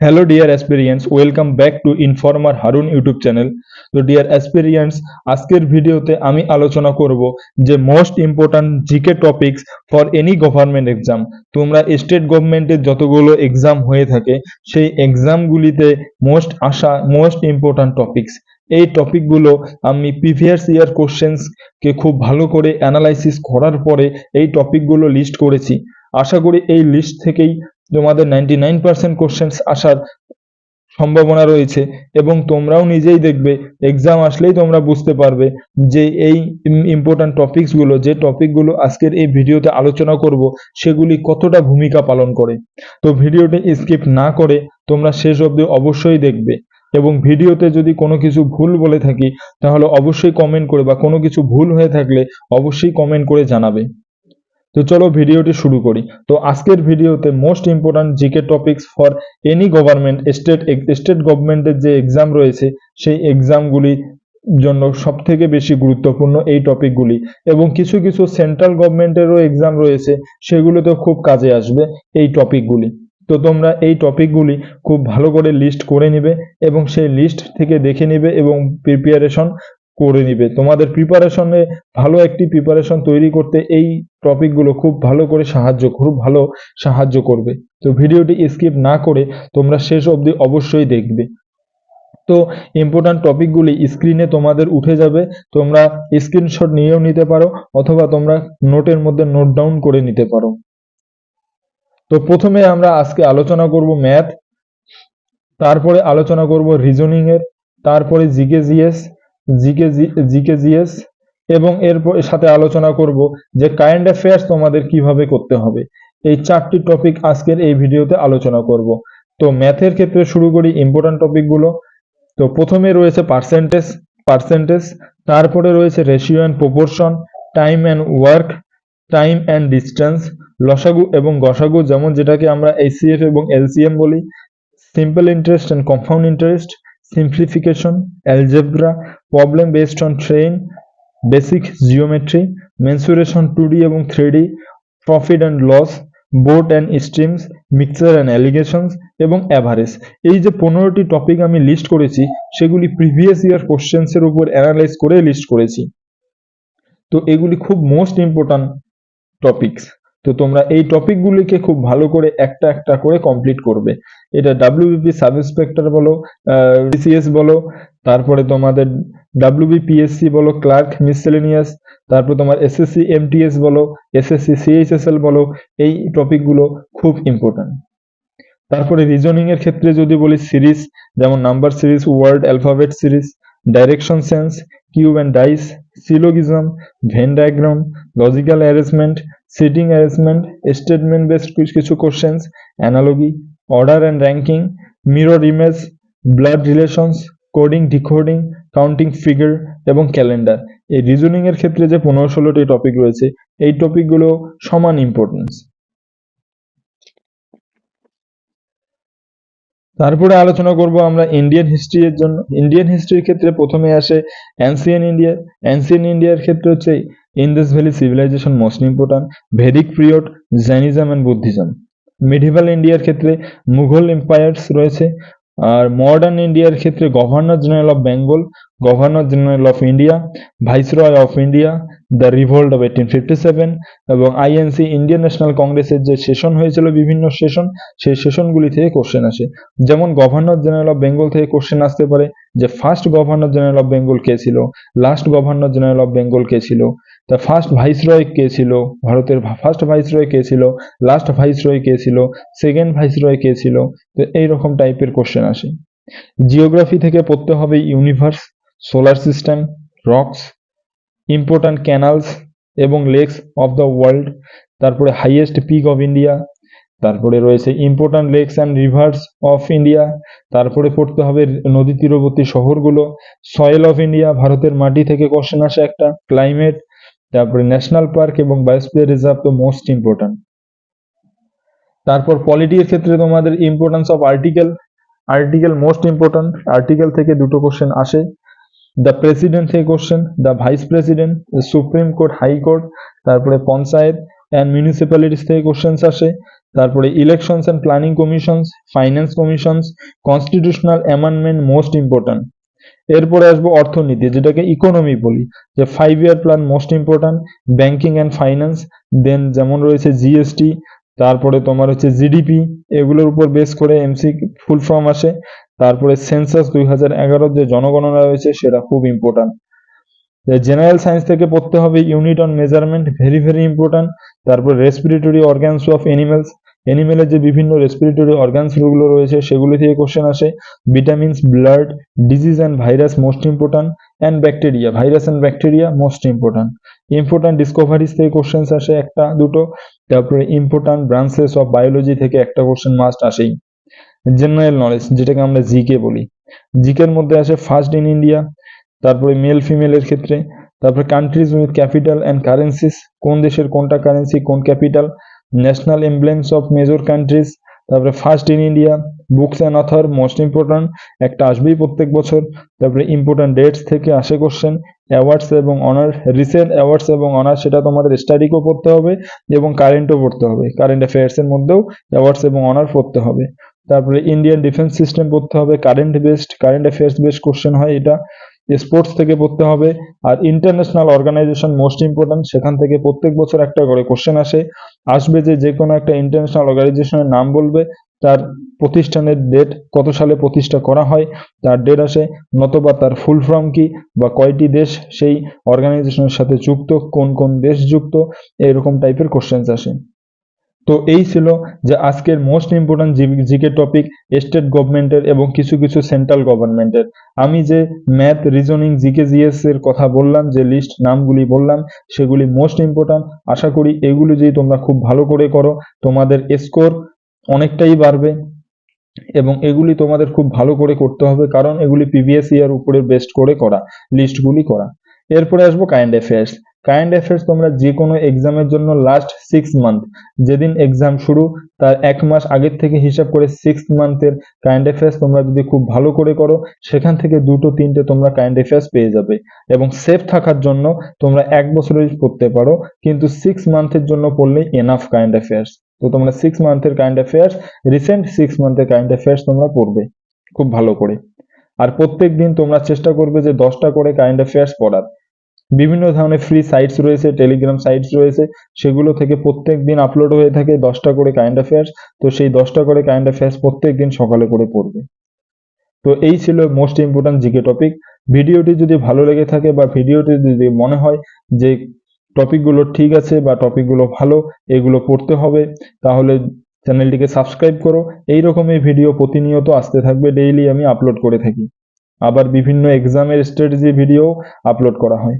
Hello dear aspirants welcome back to informer Harun YouTube channel তো dear aspirants আজকের ভিডিওতে আমি আলোচনা করব যে most important GK topics for any government exam তোমরা স্টেট গভর্নমেন্টের যতগুলো এক্সাম হয়ে থাকে, সেই এক্সামগুলিতে মোস্ট আসা মোস্ট ইম্পর্ট্যান্ট টপিকস এই টপিকগুলো আমি প্রিভিয়াস ইয়ার কোশ্চেন্সকে খুব ভালো করে অ্যানালাইসিস করার পরে এই টপিকগুলো লিস্ট করেছি। আশা করি এই লিস্ট থেকেই তোমাদের নাইনটি নাইন পার্সেন্ট কোশ্চেন্স আসার সম্ভাবনা রয়েছে এবং তোমরাও নিজেই দেখবে এক্সাম আসলেই তোমরা বুঝতে পারবে যে এই ইম্পর্ট্যান্ট টপিকসগুলো যে টপিকগুলো আজকের এই ভিডিওতে আলোচনা করব, সেগুলি কতটা ভূমিকা পালন করে। তো ভিডিওটি স্কিপ না করে তোমরা শেষ অবধি অবশ্যই দেখবে এবং ভিডিওতে যদি কোনো কিছু ভুল বলে থাকি, তাহলে অবশ্যই কমেন্ট করে বা কোনো কিছু ভুল হয়ে থাকলে অবশ্যই কমেন্ট করে জানাবে। তো চলো ভিডিওটি শুরু করি। তো আজকের ভিডিওতে most important GK topics for any government state state গভর্নমেন্টের যে এক্সাম রয়েছে, সেই এক্সামগুলি জন্য সব থেকে বেশি গুরুত্বপূর্ণ এই টপিকগুলি এবং কিছু কিছু সেন্ট্রাল গভর্নমেন্টেরও এক্সাম রয়েছে সেগুলোতেও খুব কাজে আসবে এই টপিকগুলি তো তোমরা এই টপিকগুলি খুব ভালো করে লিস্ট করে নিবে এবং সেই লিস্ট থেকে দেখে নিবে এবং প্রিপারেশন করে নিবে। তোমাদের প্রিপারেশনে ভালো একটি প্রিপারেশন তৈরি করতে এই টপিকগুলো খুব ভালো করে সাহায্য, খুব ভালো সাহায্য করবে। তো ভিডিওটি স্কিপ না করে তোমরা শেষ অবধি অবশ্যই দেখবে। তো ইম্পর্ট্যান্ট টপিকগুলি স্ক্রিনে তোমাদের উঠে যাবে। তোমরা স্ক্রিনশট নিয়েও নিতে পারো অথবা তোমরা নোটের মধ্যে নোট ডাউন করে নিতে পারো। তো প্রথমে আমরা আজকে আলোচনা করব ম্যাথ তারপরে আলোচনা করব রিজনিং এর, তারপরে GK GS GK GK GS এবং এর সাথে আলোচনা করব যে কারেন্ট অ্যাফেয়ার্স তোমাদের কীভাবে করতে হবে। এই চারটি টপিক আজকের এই ভিডিওতে আলোচনা করব। তো ম্যাথের ক্ষেত্রে শুরু করি ইম্পর্ট্যান্ট টপিকগুলো তো প্রথমে রয়েছে পার্সেন্টেজ পার্সেন্টেজ তারপরে রয়েছে ratio and proportion time and work time and distance লসাগু এবং গসাগু যেমন যেটাকে আমরা এইচসিএফ এবং এলসিএম বলি simple interest and compound interest algebra problem based on train basic geometry mensuration two D এবং three D profit and loss boat and streams mixture and alligations এবং অ্যাভারেজ এই যে পনেরোটি টপিক আমি লিস্ট করেছি, সেগুলি প্রিভিয়াস ইয়ার কোশ্চেন্সের উপর analyse করে লিস্ট করেছি। তো এগুলি খুব মোস্ট ইম্পর্ট্যান্ট টপিকস তো তোমরা এই টপিকগুলিকে খুব ভালো করে একটা একটা করে কমপ্লিট করবে। এটা ডাব্লিউবিপি সাব ইন্সপেক্টর বলো ডিসিএস বলো, তারপরে তোমাদের ডাব্লিউবিপিএসসি বলো ক্লার্ক মিসেলেনিয়াস তারপর তোমার এসএসসি এমটিএস বলো এসএসসি সিএইচএসএল বলো, এই টপিকগুলো খুব ইম্পর্ট্যান্ট তারপরে রিজনিং এর ক্ষেত্রে যদি বলি সিরিজ যেমন number series word alphabet series direction sense cube and dice syllogism Venn diagram logical arrangement seating arrangement statement based কিছু questions analogy order and ranking mirror image blood relations coding decoding counting figure এবং calendar এই reasoning এর ক্ষেত্রে যে পনেরো ষোলোটি topic রয়েছে, এই টপিকগুলো সমান ইম্পর্টেন্স তারপরে আলোচনা করব আমরা ইন্ডিয়ান হিস্ট্রি এর জন্য। ইন্ডিয়ান হিস্ট্রির ক্ষেত্রে প্রথমে আসে অ্যান্সিয়ান ইন্ডিয়া অ্যান্সিয়ান ইন্ডিয়ার ক্ষেত্রে হচ্ছে Indus valley civilization most important Vedic period Jainism and Buddhism medieval ইন্ডিয়ার ক্ষেত্রে মুঘল এম্পায়ার্স রয়েছে, আর মডার্ন ইন্ডিয়ার ক্ষেত্রে governor general of Bengal governor general of India viceroy of India the revolt of eighteen fifty seven এবং আইএনসি ইন্ডিয়ান ন্যাশনাল কংগ্রেসের যে session হয়েছিল, বিভিন্ন সেশন সেই সেশনগুলি থেকে কোশ্চেন আসে। যেমন গভর্নর জেনারেল অফ বেঙ্গল থেকে কোশ্চেন আসতে পারে যে first governor general of Bengal কে ছিল last governor general of Bengal কে ছিল তা ফার্স্ট ভাইসরয় কে ছিল? ভারতের ফার্স্ট ভাইসরয় কে ছিল? লাস্ট ভাইসরয় কে ছিল? সেকেন্ড ভাইসরয় কে ছিল? তো এইরকম টাইপের কোশ্চেন আসে। জিওগ্রাফি থেকে পড়তে হবে universe solar system rocks important canals এবং লেকস অফ দ্য ওয়ার্ল্ড তারপরে হাইয়েস্ট পিক অফ ইন্ডিয়া তারপরে রয়েছে important lakes and rivers of India তারপরে পড়তে হবে নদী তীরবর্তী শহরগুলো সয়েল অফ ইন্ডিয়া ভারতের মাটি থেকে কোশ্চেন আসে একটা ক্লাইমেট তারপরে ন্যাশনাল পার্ক এবং বায়োস্ফিয়ার রিজার্ভ তো মোস্ট ইম্পর্ট্যান্ট তারপর পলিটির ক্ষেত্রে তোমাদের importance of article article most important article থেকে দুটো কোশ্চেন আসে। দ্য প্রেসিডেন্ট থেকে question the vice president supreme court high court তারপরে পঞ্চায়েত অ্যান্ড মিউনিসিপ্যালিটিস থেকে কোশ্চেন্স আসে। তারপরে elections and planning commissions finance commissions constitutional amendment most important এরপরে আসব অর্থনীতি, যেটাকে ইকোনমি বলি, যে five year plan most important banking and finance then যেমন রয়েছে জিএসটি তারপরে তোমার হচ্ছে জিডিপি এগুলোর উপর বেস করে এমসি ফুল ফর্ম আসে, তারপরে সেন্সাস দুই হাজার যে জনগণনা রয়েছে, সেটা খুব ইম্পর্ট্যান্ট জেনারেল সায়েন্স থেকে পড়তে হবে unit on measurement very very important তারপর রেসপিরেটরি অর্গানস অফ এনিমেলস এনিমেলের যে বিভিন্ন রেসপিরেটরি অর্গানসগুলো রয়েছে, সেগুলো থেকে কোশ্চেন আসে। Vitamins blood disease and virus most important and bacteria virus and bacteria most important important discoveries থেকে কোশ্চেন আসে একটা, দুটো। তারপরে ইম্পর্ট্যান্ট ব্রাঞ্চেস অফ বায়োলজি থেকে একটা কোশ্চেন মাস্ট আসেই। জেনারেল নলেজ যেটাকে আমরা জিকে বলি। জিকের মধ্যে আসে ফার্স্ট ইন ইন্ডিয়া তারপরে মেল ফিমেলের ক্ষেত্রে। তারপরে countries with capital and currencies কোন দেশের কোনটা কারেন্সি কোন capital national emblems of major countries তারপরে first in India books and author most important একটা আসবেই প্রত্যেক বছর। তারপরে ইম্পর্ট্যান্ট ডেটস থেকে আসে কোশ্চেন অ্যাওয়ার্ডস এবং অনার রিসেন্ট অ্যাওয়ার্ডস এবং অনার সেটা তোমাদের স্টাডিকেও পড়তে হবে এবং কারেন্টও পড়তে হবে। কারেন্ট অ্যাফেয়ার্সের মধ্যেও অ্যাওয়ার্ডস এবং অনার পড়তে হবে। তারপরে ইন্ডিয়ান ডিফেন্স সিস্টেম পড়তে হবে current based current affairs based question হয় এটা। স্পোর্টস থেকে পড়তে হবে। আর ইন্টারন্যাশনাল অর্গানাইজেশন মোস্ট ইম্পর্ট্যান্ট সেখান থেকে প্রত্যেক বছর একটা করে কোশ্চেন আসে। আসবে যে যে কোনো একটা ইন্টারন্যাশনাল অর্গানাইজেশনের নাম বলবে, তার প্রতিষ্ঠানের ডেট কত সালে প্রতিষ্ঠা করা হয়, তার ডেট আসে, নতবা তার ফুল ফর্ম কি, বা কয়টি দেশ সেই অর্গানাইজেশনের সাথে যুক্ত, কোন কোন দেশ যুক্ত, এরকম টাইপের কোশ্চেন আসে। তো এই ছিল যে আজকের most important GK topic state গভর্নমেন্টের এবং কিছু কিছু সেন্ট্রাল গভর্নমেন্টের আমি যে ম্যাথ রিজনিং জিকে, জিএস এর কথা বললাম, যে লিস্ট নামগুলি বললাম, সেগুলি মোস্ট ইম্পর্টেন্ট আশা করি এগুলি যদি তোমরা খুব ভালো করে করো, তোমাদের স্কোর অনেকটাই বাড়বে এবং এগুলি তোমাদের খুব ভালো করে করতে হবে, কারণ এগুলি প্রিভিয়াস ইয়ার উপরে বেস্ট করে করা লিস্টগুলি করা। এরপরে আসব কারেন্ট অ্যাফেয়ার্স কারেন্ট অ্যাফেয়ার্স তোমরা যে কোনো এক্সামের জন্য লাস্ট সিক্স মান্থ যেদিন এক্সাম শুরু, তার এক মাস আগের থেকে হিসাব করে সিক্স মান্থের কারেন্ট অ্যাফেয়ার্স তোমরা যদি খুব ভালো করে করো, সেখান থেকে দুটো, তিনটে তোমরা কারেন্ট অ্যাফেয়ার্স পেয়ে যাবে। এবং সেফ থাকার জন্য তোমরা এক বছরের পড়তে পারো, কিন্তু সিক্স মান্থের জন্য পড়লেই এনাফ কারেন্ট অ্যাফেয়ার্স তো তোমরা সিক্স মান্থের কারেন্ট অ্যাফেয়ার্স রিসেন্ট সিক্স মান্থের কারেন্ট অ্যাফেয়ার্স তোমরা পড়বে, খুব ভালো করে। আর প্রত্যেক দিন তোমরা চেষ্টা করবে যে দশটা করে কারেন্ট অ্যাফেয়ার্স পড়ার। বিভিন্ন ধরনের ফ্রি সাইটস রয়েছে টেলিগ্রাম সাইটস রয়েছে, সেগুলো থেকে প্রত্যেক দিন আপলোড হয়ে থাকে দশটা করে কারেন্ট অ্যাফেয়ার্স তো সেই দশটা করে কারেন্ট অ্যাফেয়ার্স প্রত্যেক দিন সকালে করে পড়বে। তো এই ছিল মোস্ট ইম্পর্টেন্ট জিকে টপিক ভিডিওটি যদি ভালো লেগে থাকে বা ভিডিওটি যদি মনে হয় যে টপিকগুলো ঠিক আছে বা টপিকগুলো ভালো, এগুলো পড়তে হবে, তাহলে চ্যানেলটিকে সাবস্ক্রাইব করো। এই রকমই ভিডিও প্রতিনিয়ত আসতে থাকবে ডেইলি আমি আপলোড করে থাকি। আবার বিভিন্ন এক্সামের স্ট্র্যাটেজি ভিডিও আপলোড করা হয়।